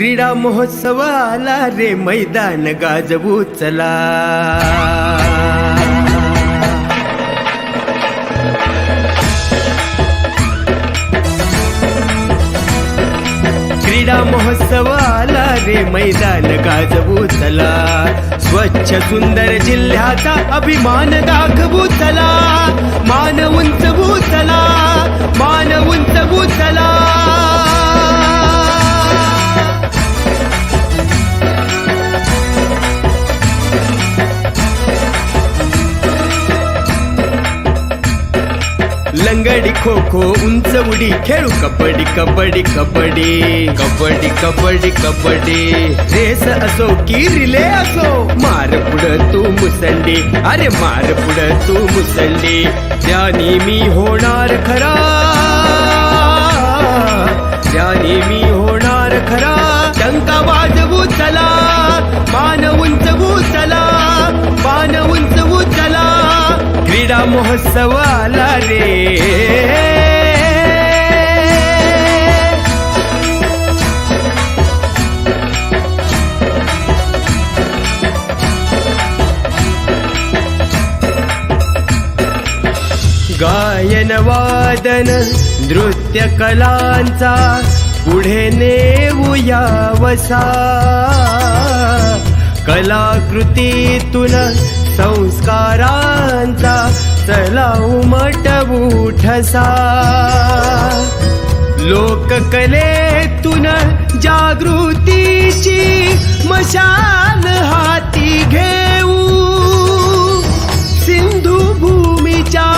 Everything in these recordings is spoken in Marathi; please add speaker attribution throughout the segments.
Speaker 1: क्रीडा महोत्सवाला रे मैदान गाजवू चला. क्रीडा महोत्सवाला रे मैदान गाजवू चला. स्वच्छ सुंदर जिल्ह्याचा अभिमान दाखवू चला. मान उंचवू चला. मान उंचवू चला. लंगडी खो खो उंच उडी खेळू कबड्डी कबड्डी कबड्डी. कबड्डी कबड्डी कबड्डी. रेस असो की रिले असो मार पुढं तू मुसंडी. अरे मार पुढं तू मुसंडी त्याने मी होणार खरा. त्याने मी होणार खरा टंका वाजवू चला. महोत्सवाला रे. गायन वादन नृत्य कलांचा पुढे नेऊया वसा. कलाकृतीतून संस्कारा चला उमटवू ठसा लोककलेतून जागृतीची मशाल हाती घेऊ. सिंधू भूमीच्या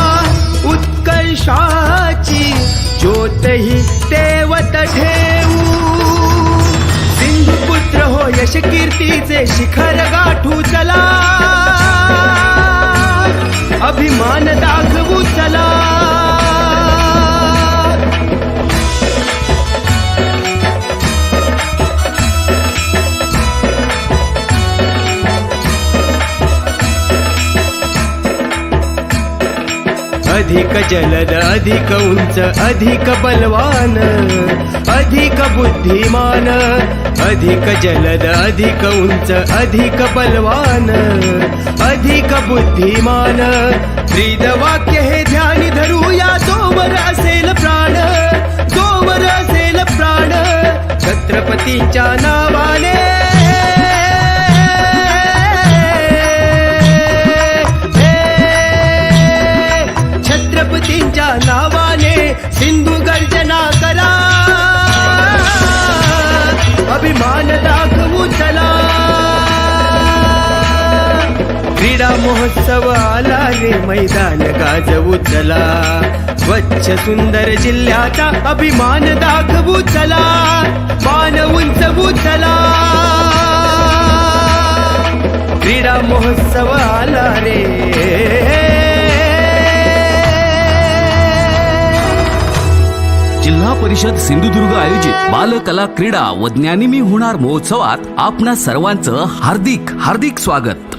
Speaker 1: उत्कर्षाची ज्योतही तेवत ठेवू सिंधू पुत्र हो यश कीर्तीचे शिखर गाठू चला. अभिमान दाखवू चला. अधिक जलद अधिक उंच अधिक बलवान अधिक बुद्धिमान अधिक जलद अधिक उंच अधिक बलवान अधिक बुद्धिमान. ब्रीद वाक्य हे ध्यानी धरूया जोवर असेल प्राण. जोवर असेल प्राण. छत्रपतीच्या नावाने. छत्रपतींच्या नावाने सिंधू गर्जना करा. अभिमानता महोत्सव आला रे मैदान गाजवू चला. स्वच्छ सुंदर जिल्ह्याचा अभिमान दाखवू चला. मान उंचवू चला. क्रीडा महोत्सव आला रे.
Speaker 2: जिल्हा परिषद सिंधुदुर्ग आयोजित बालकला क्रीडा व ज्ञानिमी होणार महोत्सवात आपणा सर्वांचं हार्दिक हार्दिक स्वागत.